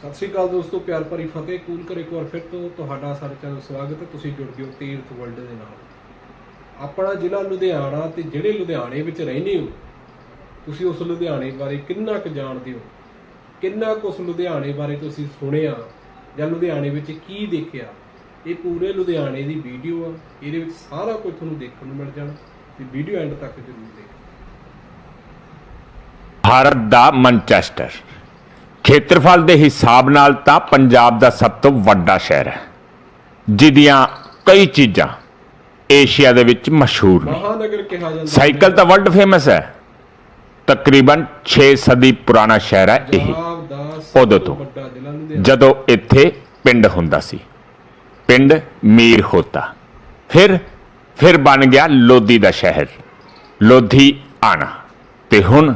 ਸਤਿ ਸ਼੍ਰੀ ਅਕਾਲ ਦੋਸਤੋ, ਪਿਆਰ ਭਰੀ ਫਤਿਹ, ਕੂਲ ਕਰ ਇੱਕ ਵਾਰ ਫਿਰ ਤੋਂ ਤੁਹਾਡਾ ਸਾਡੇ ਚੈਨਲ ਸਵਾਗਤ ਹੈ। ਤੁਸੀਂ ਜੁੜ ਗਏ ਤੀਰਥ ਵਰਲਡ ਦੇ ਨਾਲ। ਆਪਣਾ ਜ਼ਿਲ੍ਹਾ ਲੁਧਿਆਣਾ ਤੇ ਜਿਹੜੇ ਲੁਧਿਆਣੇ ਵਿੱਚ ਰਹਿੰਦੇ ਹੋ, ਤੁਸੀਂ ਉਸ ਲੁਧਿਆਣੇ ਬਾਰੇ ਕਿੰਨਾ ਕੁ ਜਾਣਦੇ ਹੋ? ਕਿੰਨਾ ਕੁ ਉਸ ਲੁਧਿਆਣੇ ਬਾਰੇ ਤੁਸੀਂ ਸੁਣਿਆ? ਜਾਂ ਲੁਧਿਆਣੇ ਵਿੱਚ ਕੀ ਦੇਖਿਆ? ਇਹ ਪੂਰੇ ਲੁਧਿਆਣੇ ਦੀ ਵੀਡੀਓ ਆ। ਇਹਦੇ ਵਿੱਚ ਸਾਰਾ ਕੁਝ ਤੁਹਾਨੂੰ ਦੇਖਣ ਨੂੰ ਮਿਲ ਜਾਣਾ। ਤੇ ਵੀਡੀਓ ਐਂਡ ਤੱਕ ਜ਼ਰੂਰ ਦੇਖੋ ਭਾਰਤ ਦਾ ਮੈਨਚੈਸਟਰ ਖੇਤਰਫਲ ਦੇ ਹਿਸਾਬ ਨਾਲ ਤਾਂ ਪੰਜਾਬ ਦਾ ਸਭ ਤੋਂ ਵੱਡਾ ਸ਼ਹਿਰ ਹੈ ਜਿਹਦੀਆਂ ਕਈ ਚੀਜ਼ਾਂ ਏਸ਼ੀਆ ਦੇ ਵਿੱਚ ਮਸ਼ਹੂਰ ਨੇ। ਮਹਾਨਗਰ ਕਿਹਾ ਜਾਂਦਾ ਸਾਈਕਲ ਤਾਂ ਵਰਲਡ ਫੇਮਸ ਹੈ। ਤਕਰੀਬਨ 6 ਸਦੀ ਪੁਰਾਣਾ ਸ਼ਹਿਰ ਹੈ ਇਹ। ਉਦੋਂ ਤੋਂ ਜਦੋਂ ਇੱਥੇ ਪਿੰਡ ਹੁੰਦਾ ਸੀ। ਪਿੰਡ ਮੀਰ ਹੋਤਾ। ਫਿਰ ਫਿਰ ਬਣ ਗਿਆ ਲੋਧੀ ਦਾ ਸ਼ਹਿਰ। ਲੋਧੀ ਆਣਾ। ਤੇ ਹੁਣ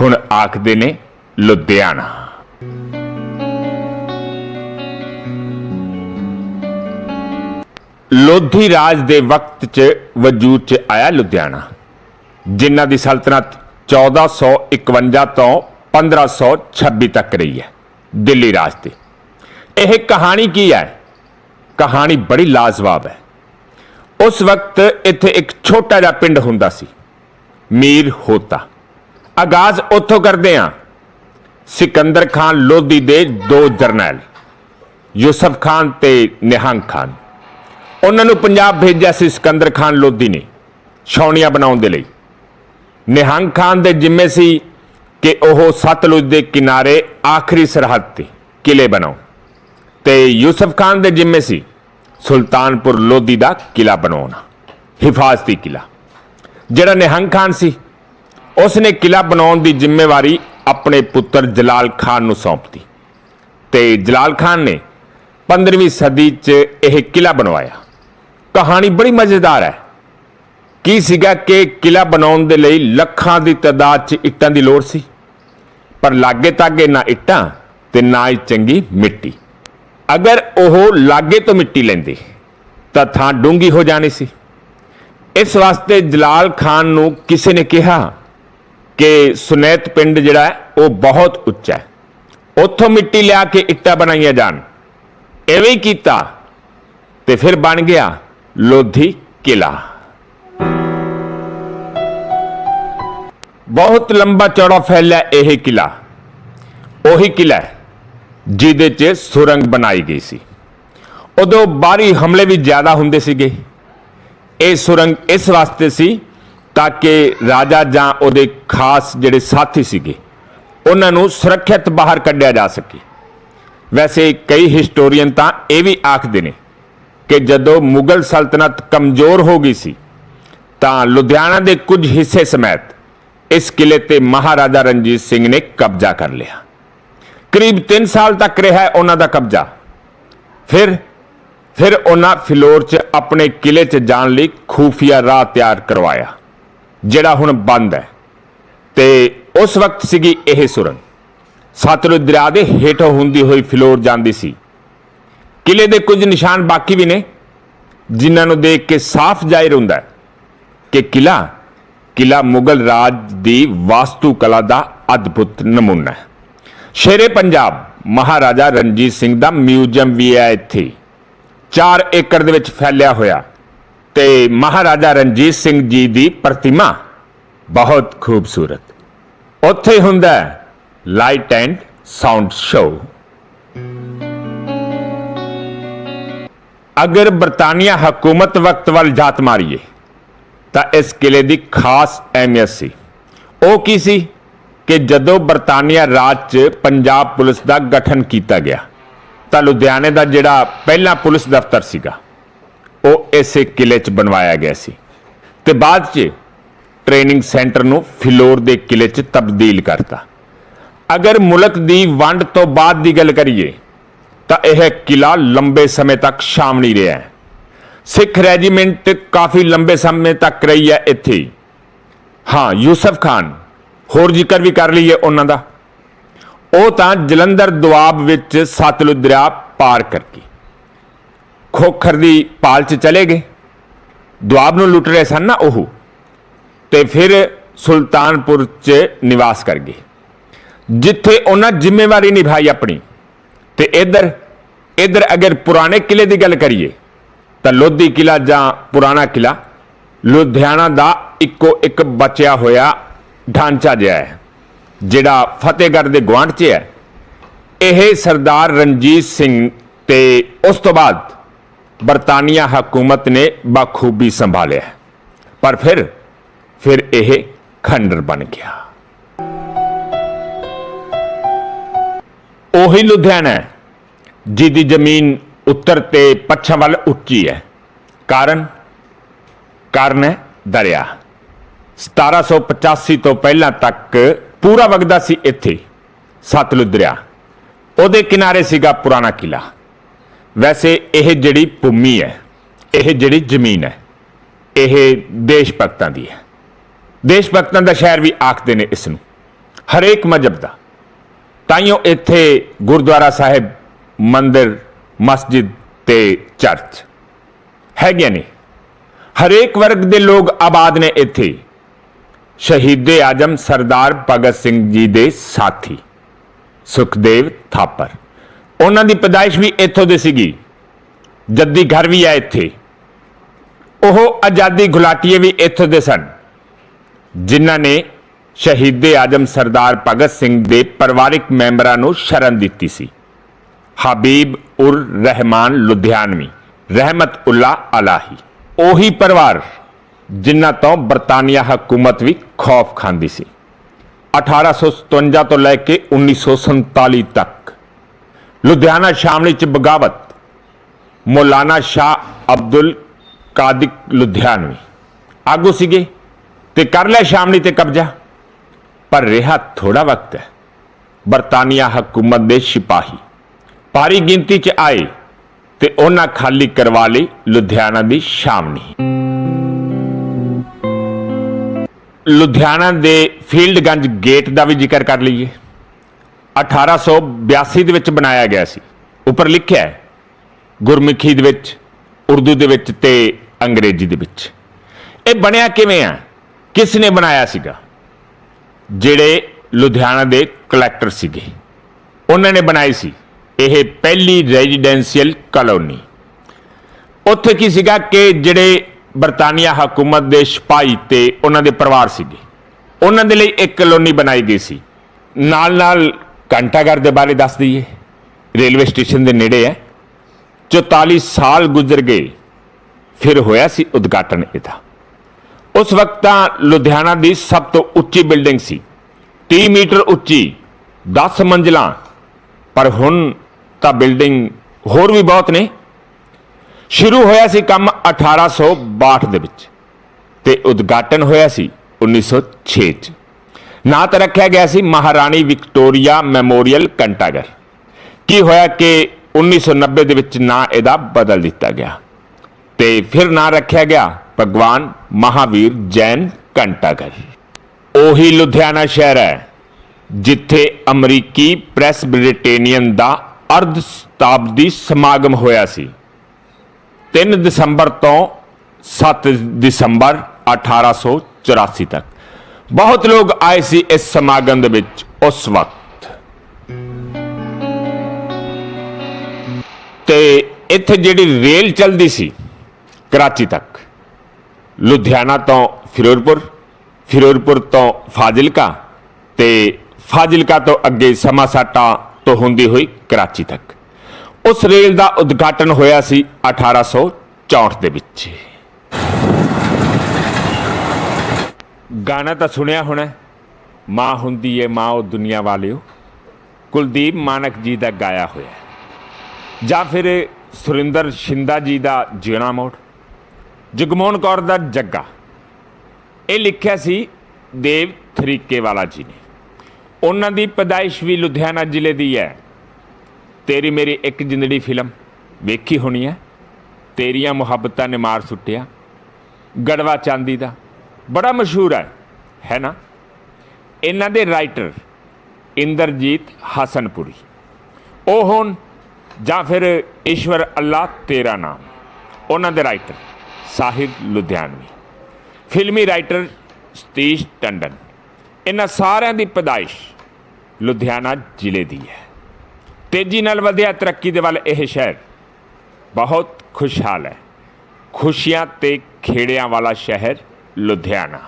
ਹੁਣ ਆਖਦੇ ਨੇ ਲੁਧਿਆਣਾ। ਲੋਧੀ ਰਾਜ ਦੇ ਵਕਤ 'ਚ ਵਜੂਦ 'ਚ ਆਇਆ ਲੁਧਿਆਣਾ, ਜਿਨ੍ਹਾਂ ਦੀ ਸਲਤਨਤ 1451 ਤੋਂ 1526 ਤੱਕ ਰਹੀ ਹੈ, ਦਿੱਲੀ ਰਾਜ ਤੇ। ਇਹ ਕਹਾਣੀ ਕੀ ਹੈ? ਕਹਾਣੀ ਬੜੀ ਲਾਜਵਾਬ ਹੈ। ਉਸ ਵਕਤ ਇੱਥੇ ਇੱਕ ਛੋਟਾ ਜਿਹਾ ਪਿੰਡ ਹੁੰਦਾ ਸੀ, ਮੀਰ ਹੋਤਾ। ਆਗਾਜ਼ ਉੱਥੋਂ ਕਰਦੇ ਹਾਂ। ਸਿਕੰਦਰ ਖਾਨ ਲੋਧੀ ਦੇ ਦੋ ਜਰਨੈਲ, ਯੂਸਫ ਖਾਨ ਤੇ ਨਿਹੰਗ ਖਾਨ। ਉਹਨਾਂ ਨੂੰ ਪੰਜਾਬ ਭੇਜਿਆ ਸੀ ਸਿਕੰਦਰ ਖਾਨ ਲੋਧੀ ਨੇ ਛਾਉਣੀਆਂ ਬਣਾਉਣ ਦੇ ਲਈ। ਨਿਹੰਗ ਖਾਨ ਦੇ ਜ਼ਿੰਮੇ ਸੀ ਕਿ ਉਹ ਸਤਲੁਜ ਦੇ ਕਿਨਾਰੇ ਆਖਰੀ ਸਰਹੱਦ ਤੇ ਕਿਲੇ ਬਣਾਉਣ ਤੇ ਯੂਸਫ ਖਾਨ ਦੇ ਜ਼ਿੰਮੇ ਸੀ ਸੁਲਤਾਨਪੁਰ ਲੋਧੀ ਦਾ ਕਿਲਾ ਬਣਾਉਣਾ, ਹਿਫਾਜ਼ਤੀ ਕਿਲਾ ਜਿਹੜਾ ਨਿਹੰਗ ਖਾਨ ਸੀ ਉਸ ਨੇ ਕਿਲਾ ਬਣਾਉਣ ਦੀ ਜ਼ਿੰਮੇਵਾਰੀ ਆਪਣੇ ਪੁੱਤਰ ਜਲਾਲ ਖਾਨ ਨੂੰ ਸੌਂਪਤੀ ਤੇ ਜਲਾਲ ਖਾਨ ਨੇ 15ਵੀਂ ਸਦੀ 'ਚ ਇਹ ਕਿਲਾ ਬਣਵਾਇਆ। ਕਹਾਣੀ ਬੜੀ ਮਜ਼ੇਦਾਰ ਹੈ। ਕੀ ਸੀਗਾ ਕਿ ਕਿਲਾ ਬਣਾਉਣ ਦੇ ਲਈ ਲੱਖਾਂ ਦੀ ਤਾਦਾਦ 'ਚ ਇੱਟਾਂ ਦੀ ਲੋੜ ਸੀ? ਪਰ ਲਾਗੇ ਤਾਗੇ ਨਾ ਇੱਟਾਂ ਤੇ ਨਾ ਹੀ ਚੰਗੀ ਮਿੱਟੀ। ਅਗਰ ਉਹ ਲਾਗੇ ਤੋਂ ਮਿੱਟੀ ਲੈਂਦੇ, ਤਾਂ ਥਾਂ ਡੂੰਗੀ ਹੋ ਜਾਣੀ ਸੀ। ਇਸ ਵਾਸਤੇ ਜਲਾਲ ਖਾਨ ਨੂੰ ਕਿਸੇ ਨੇ ਕਿਹਾ ਕਿ ਸੁਨੈਤ ਪਿੰਡ ਜਿਹੜਾ ਉਹ ਬਹੁਤ ਉੱਚਾ ਹੈ। ਉੱਥੋਂ ਮਿੱਟੀ ਲਿਆ ਕੇ ਇੱਟਾਂ ਬਣਾਈਆਂ ਜਾਣ। ਐਵੇਂ ਹੀ ਕੀਤਾ ਤੇ ਫਿਰ ਬਣ ਗਿਆ ਲੋਧੀ ਕਿਲਾ ਬਹੁਤ ਲੰਬਾ ਚੌੜਾ ਫੈਲਿਆ ਇਹ ਕਿਲਾ ਉਹੀ ਕਿਲਾ ਜਿਹਦੇ 'ਚ ਸੁਰੰਗ ਬਣਾਈ ਗਈ ਸੀ। ਉਦੋਂ ਬਾਹਰੀ ਹਮਲੇ ਵੀ ਜ਼ਿਆਦਾ ਹੁੰਦੇ ਸੀਗੇ। ਇਹ ਸੁਰੰਗ ਇਸ ਵਾਸਤੇ ਸੀ ਤਾਂ ਕਿ ਰਾਜਾ ਜਾਂ ਉਹਦੇ ਖਾਸ ਜਿਹੜੇ ਸਾਥੀ ਸੀਗੇ, ਉਹਨਾਂ ਨੂੰ ਸੁਰੱਖਿਅਤ ਬਾਹਰ ਕੱਢਿਆ ਜਾ ਸਕੇ। ਵੈਸੇ ਕਈ ਹਿਸਟੋਰੀਅਨ ਤਾਂ ਇਹ ਵੀ ਆਖਦੇ ਨੇ ਕਿ ਜਦੋਂ ਮੁਗਲ ਸਲਤਨਤ ਕਮਜ਼ੋਰ ਹੋ ਗਈ ਸੀ, ਤਾਂ ਲੁਧਿਆਣਾ ਦੇ ਕੁਝ ਹਿੱਸੇ ਸਮੇਤ ਇਸ ਕਿਲੇ ਤੇ ਮਹਾਰਾਜਾ ਰਣਜੀਤ ਸਿੰਘ ਨੇ ਕਬਜ਼ਾ ਕਰ ਲਿਆ। ਕਰੀਬ 3 ਸਾਲ ਤੱਕ ਰਿਹਾ ਉਹਨਾਂ ਦਾ ਕਬਜ਼ਾ। ਫਿਰ ਫਿਰ ਉਹਨਾਂ ਫਿਲੌਰ 'ਚ ਆਪਣੇ ਕਿਲੇ 'ਚ ਜਾਣ ਲਈ ਖੂਫੀਆ ਰਾਹ ਤਿਆਰ ਕਰਵਾਇਆ, ਜਿਹੜਾ ਹੁਣ ਬੰਦ ਹੈ। ਤੇ ਉਸ ਵਕਤ ਸੀਗੀ ਇਹ ਸੁਰੰਗ ਸਤਲੁਜ ਦਰਿਆ ਦੇ ਹੇਠੋਂ ਹੁੰਦੀ ਹੋਈ ਫਿਲੌਰ ਜਾਂਦੀ ਸੀ। ਕਿਲੇ ਦੇ ਕੁਝ ਨਿਸ਼ਾਨ ਬਾਕੀ ਵੀ ਨੇ, ਜਿਨ੍ਹਾਂ ਨੂੰ ਦੇਖ ਕੇ ਸਾਫ਼ ਜ਼ਾਹਿਰ ਹੁੰਦਾ ਹੈ ਕਿ ਕਿਲਾ ਕਿਲਾ ਮੁਗਲ ਰਾਜ ਦੀ ਵਾਸਤੂ ਕਲਾ ਦਾ ਅਦਭੁਤ ਨਮੂਨਾ ਹੈ। ਸ਼ੇਰੇ ਪੰਜਾਬ ਮਹਾਰਾਜਾ ਰਣਜੀਤ ਸਿੰਘ ਦਾ ਮਿਊਜ਼ੀਅਮ ਵੀ ਹੈ ਇੱਥੇ। 4 ਏਕੜ ਦੇ ਵਿੱਚ ਫੈਲਿਆ ਹੋਇਆ ਤੇ ਮਹਾਰਾਜਾ ਰਣਜੀਤ ਸਿੰਘ ਜੀ ਦੀ ਪ੍ਰਤਿਮਾ ਬਹੁਤ ਖੂਬਸੂਰਤ। ਉੱਥੇ ਹੁੰਦਾ ਲਾਈਟ ਐਂਡ ਸਾਊਂਡ ਸ਼ੋਅ। ਅਗਰ ਬਰਤਾਨੀਆ ਹਕੂਮਤ ਵਕਤ ਵੱਲ ਜਾਤ ਮਾਰੀਏ, ਤਾਂ ਇਸ ਕਿਲੇ ਦੀ ਖਾਸ ਅਹਿਮੀਅਤ ਸੀ। ਉਹ ਕੀ ਸੀ? ਕਿ ਜਦੋਂ ਬਰਤਾਨੀਆ ਰਾਜ 'ਚ ਪੰਜਾਬ ਪੁਲਿਸ ਦਾ ਗਠਨ ਕੀਤਾ ਗਿਆ, ਤਾਂ ਲੁਧਿਆਣੇ ਦਾ ਜਿਹੜਾ ਪਹਿਲਾ ਪੁਲਿਸ ਦਫ਼ਤਰ ਸੀਗਾ, ਉਹ ਇਸੇ ਕਿਲੇ 'ਚ ਬਣਵਾਇਆ ਗਿਆ ਸੀ। ਤੇ ਬਾਅਦ 'ਚ ਟ੍ਰੇਨਿੰਗ ਸੈਂਟਰ ਨੂੰ ਫਿਲੌਰ ਦੇ ਕਿਲੇ 'ਚ ਤਬਦੀਲ ਕਰਤਾ। ਅਗਰ ਮੁਲਕ ਦੀ ਵੰਡ ਤੋਂ ਬਾਅਦ ਦੀ ਗੱਲ ਕਰੀਏ ਤਾਂ ਇਹ ਕਿਲਾ ਲੰਬੇ ਸਮੇਂ ਤੱਕ ਸ਼ਾਮਲੀ ਰਿਹਾ ਹੈ। ਸਿੱਖ ਰੈਜੀਮੈਂਟ ਕਾਫੀ ਲੰਬੇ ਸਮੇਂ ਤੱਕ ਰਹੀ ਹੈ ਇੱਥੇ। ਹਾਂ, ਯੂਸਫ ਖਾਨ, ਹੋਰ ਜ਼ਿਕਰ ਵੀ ਕਰ ਲਈਏ ਉਹਨਾਂ ਦਾ। ਉਹ ਤਾਂ ਜਲੰਧਰ ਦੁਆਬ ਵਿੱਚ ਸਤਲੁਜ ਦਰਿਆ ਪਾਰ ਕਰਕੇ ਖੋਖਰ ਦੀ ਪਾਲ 'ਚ ਚਲੇ ਗਏ। ਦੁਆਬ ਨੂੰ ਲੁੱਟ ਰਹੇ ਸਨ ਨਾ ਉਹ। ਤੇ ਫਿਰ ਸੁਲਤਾਨਪੁਰ 'ਚ ਨਿਵਾਸ ਕਰ ਗਏ। ਜਿੱਥੇ ਉਹਨਾਂ ਜ਼ਿੰਮੇਵਾਰੀ ਨਿਭਾਈ ਆਪਣੀ। ਤੇ ਇੱਧਰ ਇੱਧਰ ਅਗਰ ਪੁਰਾਣੇ ਕਿਲੇ ਦੀ ਗੱਲ ਕਰੀਏ, ਤਾਂ ਲੋਧੀ ਕਿਲਾ ਜਾਂ ਪੁਰਾਣਾ ਕਿਲਾ, ਲੁਧਿਆਣਾ ਦਾ ਇੱਕੋ ਇੱਕ ਬਚਿਆ ਹੋਇਆ ਢਾਂਚਾ ਜਿਹਾ ਹੈ, ਜਿਹੜਾ ਫਤਿਹਗੜ੍ਹ ਦੇ ਗੁਆਂਢ 'ਚ ਹੈ। ਇਹ ਸਰਦਾਰ ਰਣਜੀਤ ਸਿੰਘ ਤੇ ਉਸ ਤੋਂ ਬਾਅਦ ਬਰਤਾਨੀਆ ਹਕੂਮਤ ਨੇ ਬਾਖੂਬੀ ਸੰਭਾਲਿਆ। ਪਰ ਫਿਰ ਫਿਰ ਇਹ ਖੰਡਰ ਬਣ ਗਿਆ। ਉਹੀ ਲੁਧਿਆਣਾ ਹੈ, ਜਿਹਦੀ ਜ਼ਮੀਨ ਉੱਤਰ ਤੇ ਪੱਛਮ ਵੱਲ ਉੱਚੀ ਹੈ। ਕਾਰਨ? ਕਾਰਨ ਹੈ ਦਰਿਆ। 1785 ਤੋਂ ਪਹਿਲਾਂ ਤੱਕ ਪੂਰਾ ਵਗਦਾ ਸੀ ਇੱਥੇ ਸਤਲੁਜ ਦਰਿਆ। ਉਹਦੇ ਕਿਨਾਰੇ ਸੀਗਾ ਪੁਰਾਣਾ ਕਿਲਾ ਵੈਸੇ ਇਹ ਜਿਹੜੀ ਭੂਮੀ ਹੈ ਇਹ ਜਿਹੜੀ ਜ਼ਮੀਨ ਹੈ ਇਹ ਦੇਸ਼ ਭਗਤਾਂ ਦੀ ਹੈ। ਦੇਸ਼ ਭਗਤਾਂ ਦਾ ਸ਼ਹਿਰ ਵੀ ਆਖਦੇ ਨੇ ਇਸ ਨੂੰ ਹਰੇਕ ਮਜਬ ਦਾ। ਤਾਈਓ ਇੱਥੇ ਗੁਰਦੁਆਰਾ ਸਾਹਿਬ, ਮੰਦਿਰ, ਮਸਜਿਦ ਤੇ ਚਰਚ ਹੈਗੇ ਨੇ। ਹਰੇਕ ਵਰਗ ਦੇ ਲੋਕ ਆਬਾਦ ਨੇ ਇੱਥੇ। ਸ਼ਹੀਦੇ ਆਜਮ ਸਰਦਾਰ ਭਗਤ ਸਿੰਘ ਜੀ ਦੇ ਸਾਥੀ ਸੁਖਦੇਵ ਥਾਪਰ। ਉਹਨਾਂ ਦੀ ਪੈਦਾਇਸ਼ ਵੀ ਇੱਥੋਂ ਦੀ ਸੀਗੀ। ਜੱਦੀ ਘਰ ਵੀ ਹੈ ਇੱਥੇ। ਉਹ ਆਜ਼ਾਦੀ ਗੁਲਾਟੀਏ ਵੀ ਇੱਥੋਂ ਦੇ ਸਨ। ਜਿਨ੍ਹਾਂ ਨੇ ਸ਼ਹੀਦੇ ਆਜਮ ਸਰਦਾਰ ਭਗਤ ਸਿੰਘ ਦੇ ਪਰਿਵਾਰਿਕ ਮੈਂਬਰਾਂ ਨੂੰ ਸ਼ਰਨ ਦਿੱਤੀ ਸੀ। ਹਬੀਬ ਉਰ ਰਹਿਮਾਨ ਲੁਧਿਆਣਵੀ, ਰਹਿਮਤ ਉੱਲਾ ਅਲਾਹੀ। ਉਹੀ ਪਰਿਵਾਰ ਜਿਨ੍ਹਾਂ ਤੋਂ ਬਰਤਾਨੀਆ ਹਕੂਮਤ ਵੀ ਖੌਫ ਖਾਂਦੀ ਸੀ। 1857 ਤੋਂ ਲੈ ਕੇ 1947 ਤੱਕ। ਲੁਧਿਆਣਾ ਸ਼ਾਮਲੀ ਚ ਬਗਾਵਤ ਮੌਲਾਨਾ ਸ਼ਾਹ ਅਬਦੁਲ ਕਾਦਿਕ ਲੁਧਿਆਣਵੀ। ਆਗੂ ਸੀਗੇ ਤੇ ਕਰ ਲਿਆ ਸ਼ਾਮਲੀ ਤੇ ਕਬਜ਼ਾ। ਪਰ ਰਿਹਾ ਥੋੜਾ ਵਕਤ ਹੈ। ਬਰਤਾਨੀਆ ਹਕੂਮਤ ਦੇ ਸਿਪਾਹੀ। ਭਾਰੀ ਗਿਣਤੀ ਚ ਆਏ ਤੇ ਉਹਨਾਂ ਖਾਲੀ ਕਰਵਾ ਲਈ ਲੁਧਿਆਣਾ ਦੀ ਸ਼ਾਮਲੀ ਲੁਧਿਆਣਾ ਦੇ ਫੀਲਡਗੰਜ ਗੇਟ ਦਾ ਵੀ ਜ਼ਿਕਰ ਕਰ ਲਈਏ। 1882 ਦੇ ਵਿੱਚ ਬਣਾਇਆ ਗਿਆ ਸੀ। ਉੱਪਰ ਲਿਖਿਆ ਹੈ, ਗੁਰਮੁਖੀ ਦੇ ਵਿੱਚ, ਉਰਦੂ ਦੇ ਵਿੱਚ ਤੇ ਅੰਗਰੇਜ਼ੀ ਦੇ ਵਿੱਚ। ਇਹ ਬਣਿਆ ਕਿਵੇਂ ਆ? ਕਿਸ ਨੇ ਬਣਾਇਆ ਸੀਗਾ? ਜਿਹੜੇ ਲੁਧਿਆਣਾ ਦੇ ਕਲੈਕਟਰ ਸੀਗੇ। ਉਹਨਾਂ ਨੇ ਬਣਾਈ ਸੀ ਇਹ ਪਹਿਲੀ ਰੈਜ਼ੀਡੈਂਸ਼ੀਅਲ ਕਲੋਨੀ ਉੱਥੇ ਕੀ ਸੀਗਾ ਕਿ ਜਿਹੜੇ ਬਰਤਾਨੀਆ ਹਕੂਮਤ ਦੇ ਸਿਪਾਹੀ ਤੇ ਉਹਨਾਂ ਦੇ ਪਰਿਵਾਰ ਸੀਗੇ। ਉਹਨਾਂ ਦੇ ਲਈ ਇੱਕ ਕਲੋਨੀ ਬਣਾਈ ਗਈ ਸੀ। ਨਾਲ ਨਾਲ ਘੰਟਾਘਰ ਦੇ ਬਾਰੇ ਦੱਸ ਦਈਏ। ਰੇਲਵੇ ਸਟੇਸ਼ਨ ਦੇ ਨੇੜੇ ਹੈ। 44 ਸਾਲ ਗੁਜ਼ਰ ਗਏ। ਫਿਰ ਹੋਇਆ ਸੀ ਉਦਘਾਟਨ ਇਹਦਾ। ਉਸ ਵਕਤ ਤਾਂ ਲੁਧਿਆਣਾ ਦੀ ਸਭ ਤੋਂ ਉੱਚੀ ਬਿਲਡਿੰਗ ਸੀ। 30 ਮੀਟਰ ਉੱਚੀ 10 ਮੰਜ਼ਲਾਂ। ਪਰ ਹੁਣ ਤਾਂ ਬਿਲਡਿੰਗ ਹੋਰ ਵੀ ਬਹੁਤ ਨੇ। ਸ਼ੁਰੂ ਹੋਇਆ ਸੀ ਕੰਮ 1862 ਦੇ ਵਿੱਚ ਤੇ ਉਦਘਾਟਨ ਹੋਇਆ ਸੀ 1906 ਚ। ਨਾਂ ਤਾਂ ਰੱਖਿਆ ਗਿਆ ਸੀ ਮਹਾਰਾਣੀ ਵਿਕਟੋਰੀਆ ਮੈਮੋਰੀਅਲ ਘੰਟਾਘਰ ਕੀ ਹੋਇਆ ਕਿ 1990 ਦੇ ਵਿੱਚ ਨਾਂ ਇਹਦਾ ਬਦਲ ਦਿੱਤਾ ਗਿਆ ਤੇ ਫਿਰ ਨਾਂ ਰੱਖਿਆ ਗਿਆ ਭਗਵਾਨ ਮਹਾਵੀਰ ਜੈਨ ਘੰਟਾਘਰ। ਉਹੀ ਲੁਧਿਆਣਾ ਸ਼ਹਿਰ ਹੈ, ਜਿੱਥੇ ਅਮਰੀਕੀ ਪ੍ਰੈਸ ਬ੍ਰਿਟੇਨੀਅਨ ਦਾ ਅਰਧ ਸ਼ਤਾਬਦੀ ਸਮਾਗਮ ਹੋਇਆ ਸੀ। 3 ਦਸੰਬਰ ਤੋਂ 7 ਦਸੰਬਰ 1884 ਤੱਕ। ਬਹੁਤ ਲੋਕ ਆਏ ਸੀ ਇਸ ਸਮਾਗਮ ਦੇ ਵਿੱਚ ਉਸ ਵਕਤ। ਤੇ ਇੱਥੇ ਜਿਹੜੀ ਰੇਲ ਚੱਲਦੀ ਸੀ, ਕਰਾਚੀ ਤੱਕ ਲੁਧਿਆਣਾ ਤੋਂ ਫਿਰੋਜ਼ਪੁਰ ਫਿਰੋਜ਼ਪੁਰ ਤੋਂ ਫਾਜ਼ਿਲਕਾ ਤੇ ਫਾਜ਼ਿਲਕਾ ਤੋਂ ਅੱਗੇ ਸਮਾਸਾਟਾ ਤੋਂ ਹੁੰਦੀ ਹੋਈ ਕਰਾਚੀ ਤੱਕ। ਉਸ ਰੇਲ ਦਾ ਉਦਘਾਟਨ ਹੋਇਆ ਸੀ 1864 ਦੇ ਵਿੱਚ। ਗਾਣਾ ਤਾਂ ਸੁਣਿਆ ਹੋਣਾ, ਮਾਂ ਹੁੰਦੀ ਏ ਮਾਂ ਉਹ ਦੁਨੀਆ ਵਾਲਿਓ, ਕੁਲਦੀਪ ਮਾਨਕ ਜੀ ਦਾ ਗਾਇਆ ਹੋਇਆ। ਜਾਂ ਫਿਰ ਸੁਰਿੰਦਰ ਸ਼ਿੰਦਾ ਜੀ ਦਾ ਜਿਉਣਾ ਮੋੜ। ਜਗਮੋਹਨ ਕੌਰ ਦਾ ਜੱਗਾ। ਇਹ ਲਿਖਿਆ ਸੀ ਦੇਵ ਥਰੀਕੇ ਵਾਲਾ ਜੀ ਨੇ। ਉਹਨਾਂ ਦੀ ਪੈਦਾਇਸ਼ ਵੀ ਲੁਧਿਆਣਾ ਜ਼ਿਲ੍ਹੇ ਦੀ ਹੈ। ਤੇਰੀ ਮੇਰੀ ਇੱਕ ਜਿੰਦੜੀ ਫਿਲਮ ਵੇਖੀ ਹੋਣੀ ਹੈ। ਤੇਰੀਆਂ ਮੁਹੱਬਤਾਂ ਨੇ ਮਾਰ ਸੁੱਟਿਆ। ਗੜਵਾ ਚਾਂਦੀ ਦਾ ਬੜਾ ਮਸ਼ਹੂਰ ਹੈ ਹੈ ਨਾ? ਇਹਨਾਂ ਦੇ ਰਾਈਟਰ ਇੰਦਰਜੀਤ ਹਸਨਪੁਰੀ। ਉਹ ਹੋਣ ਜਾਂ ਫਿਰ ਈਸ਼ਵਰ ਅੱਲਾ ਤੇਰਾ ਨਾਮ। ਉਹਨਾਂ ਦੇ ਰਾਈਟਰ। ਸਾਹਿਬ ਲੁਧਿਆਣਵੀ। ਫਿਲਮੀ ਰਾਈਟਰ ਸਤੀਸ਼ ਟੰਡਨ। ਇਹਨਾਂ ਸਾਰਿਆਂ ਦੀ ਪਦਾਇਸ਼ ਲੁਧਿਆਣਾ ਜ਼ਿਲ੍ਹੇ ਦੀ ਹੈ। ਤੇਜ਼ੀ ਨਾਲ ਵਧਿਆ ਤਰੱਕੀ ਦੇ ਵੱਲ ਇਹ ਸ਼ਹਿਰ ਬਹੁਤ ਖੁਸ਼ਹਾਲ ਹੈ। ਖੁਸ਼ੀਆਂ ਤੇ ਖੇੜਿਆਂ ਵਾਲਾ ਸ਼ਹਿਰ ਲੁਧਿਆਣਾ।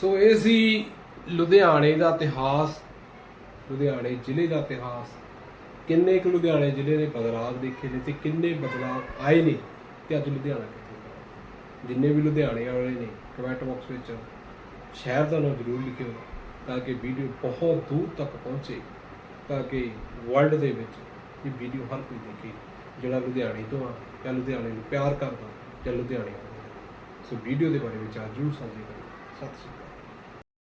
ਸੋ ਇਹ ਸੀ ਲੁਧਿਆਣੇ ਦਾ ਇਤਿਹਾਸ ਲੁਧਿਆਣੇ ਜ਼ਿਲ੍ਹੇ ਦਾ ਇਤਿਹਾਸ, ਕਿੰਨੇ ਕੁ ਲੁਧਿਆਣੇ ਜ਼ਿਲ੍ਹੇ ਦੇ ਬਦਲਾਅ ਦੇਖੇ ਨੇ ਤੇ ਕਿੰਨੇ ਬਦਲਾਅ ਆਏ ਨੇ ਤੇ ਅੱਜ ਲੁਧਿਆਣਾ ਕਿੱਥੇ ਖੜਾ। ਜਿੰਨੇ ਵੀ ਲੁਧਿਆਣੇ ਵਾਲੇ ਨੇ ਕਮੈਂਟ ਬਾਕਸ ਵਿੱਚ ਸ਼ਹਿਰ ਦਾ ਨਾਮ ਜ਼ਰੂਰ ਲਿਖਿਓ ਤਾਂ ਕਿ ਵੀਡੀਓ ਬਹੁਤ ਦੂਰ ਤੱਕ ਪਹੁੰਚੇ, ਤਾਂ ਕਿ ਵਰਲਡ ਦੇ ਵਿੱਚ ਇਹ ਵੀਡੀਓ ਹਰ ਕੋਈ ਦੇਖੇ, ਜਿਹੜਾ ਲੁਧਿਆਣੇ ਤੋਂ ਆ ਜਾਂ ਲੁਧਿਆਣੇ ਨੂੰ ਪਿਆਰ ਕਰਦਾ ਜਾਂ ਲੁਧਿਆਣੇ ਆਉਂਦਾ। ਸੋ ਵੀਡੀਓ ਦੇ ਬਾਰੇ ਵਿਚਾਰ ਜ਼ਰੂਰ ਸਾਂਝੇ ਕਰੋ ਸਤਿ ਸ਼੍ਰੀ ਅਕਾਲ।